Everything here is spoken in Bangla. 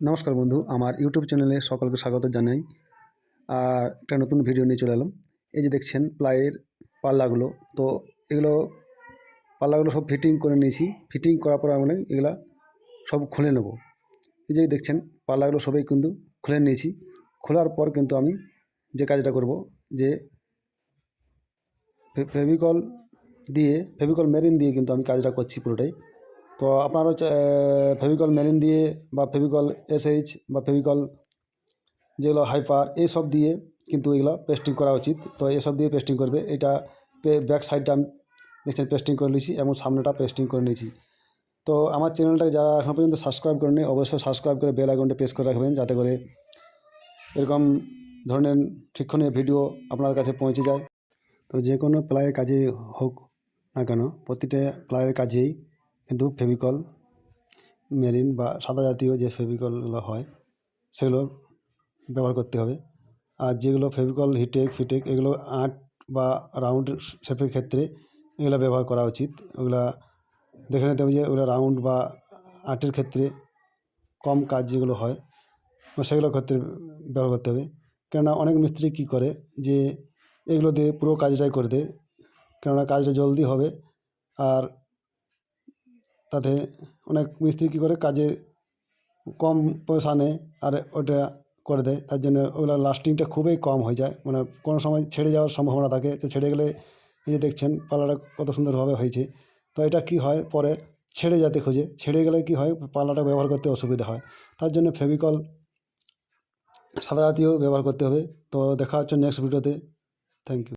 নমস্কার বন্ধু, আমার ইউটিউব চ্যানেলে সকলকে স্বাগত জানাই। আর একটা নতুন ভিডিও নিয়ে চলে এলাম। এই যে দেখছেন, প্লাইয়ের পাল্লাগুলো। তো এগুলো, পাল্লাগুলো সব ফিটিং করে নিয়েছি। ফিটিং করার পর আমি এগুলা সব খুলে নেব। এই যে দেখছেন, পাল্লাগুলো সবই কিন্তু খুলে নিয়েছি। খোলার পর কিন্তু আমি যে কাজটা করব, যে ফেভিকল দিয়ে, ফেভিকল মেরিন দিয়ে কিন্তু আমি কাজটা করছি পুরোটাই। তো আপনারও ফেভিকল মেরিন দিয়ে বা ফেভিকল এসএইচ বা ফেভিকল যেগুলো হাইপার এইসব দিয়ে কিন্তু এগুলো পেস্টিং করা উচিত। তো এসব দিয়ে পেস্টিং করবে। এটা ব্যাক সাইডটা আমি দেখছেন পেস্টিং করে নিয়েছি এবং সামনেটা পেস্টিং করে নিয়েছি। তো আমার চ্যানেলটা যারা এখনও পর্যন্ত সাবস্ক্রাইব করেনি অবশ্যই সাবস্ক্রাইব করে বেল আইকনটা প্রেস করে রাখবেন যাতে করে এরকম ধরনের শিক্ষণীয় ভিডিও আপনার কাছে পৌঁছে যায়। তো যে কোনো প্লাইয়ের কাজে হোক না কেন, প্রতিটা প্লাইয়ের কাজেই কিন্তু ফেভিকল, মেরিন বা সাদা জাতীয় যে ফেভিকলগুলো হয়, সেগুলো ব্যবহার করতে হবে। আর যেগুলো ফেভিকল, হিটেক, ফিটেক, এগুলো আট বা রাউন্ড শেপের ক্ষেত্রে এগুলো ব্যবহার করা উচিত। ওগুলা দেখে নিতে হবে যে ওগুলো রাউন্ড বা আটের ক্ষেত্রে কম কাজ যেগুলো হয় তো সেগুলো ক্ষেত্রে ব্যবহার করতে হবে। কেননা অনেক মিস্ত্রি কী করে যে এগুলো দিয়ে পুরো কাজটাই করে দেয়। কেননা কাজটা জলদি হবে আর তাতে অনেক মিস্ত্রি কী করে কাজে কম পয়সা নেয় আর ওটা করে দেয়। তার জন্য ওগুলো লাস্টিংটা খুবই কম হয়ে যায়। মানে কোনো সময় ছেড়ে যাওয়ার সম্ভাবনা থাকে। তো ছেড়ে গেলে এই যে দেখছেন পাল্লাটা কত সুন্দরভাবে হয়েছে। তো এটা কি হয়? পরে ছেড়ে যেতে খোঁজে। ছেড়ে গেলে কি হয়? পাল্লাটা ব্যবহার করতে অসুবিধা হয়। তার জন্য ফেভিকল সাদা জাতীয় ব্যবহার করতে হবে। তো দেখা হচ্ছে নেক্সট ভিডিওতে থ্যাংক ইউ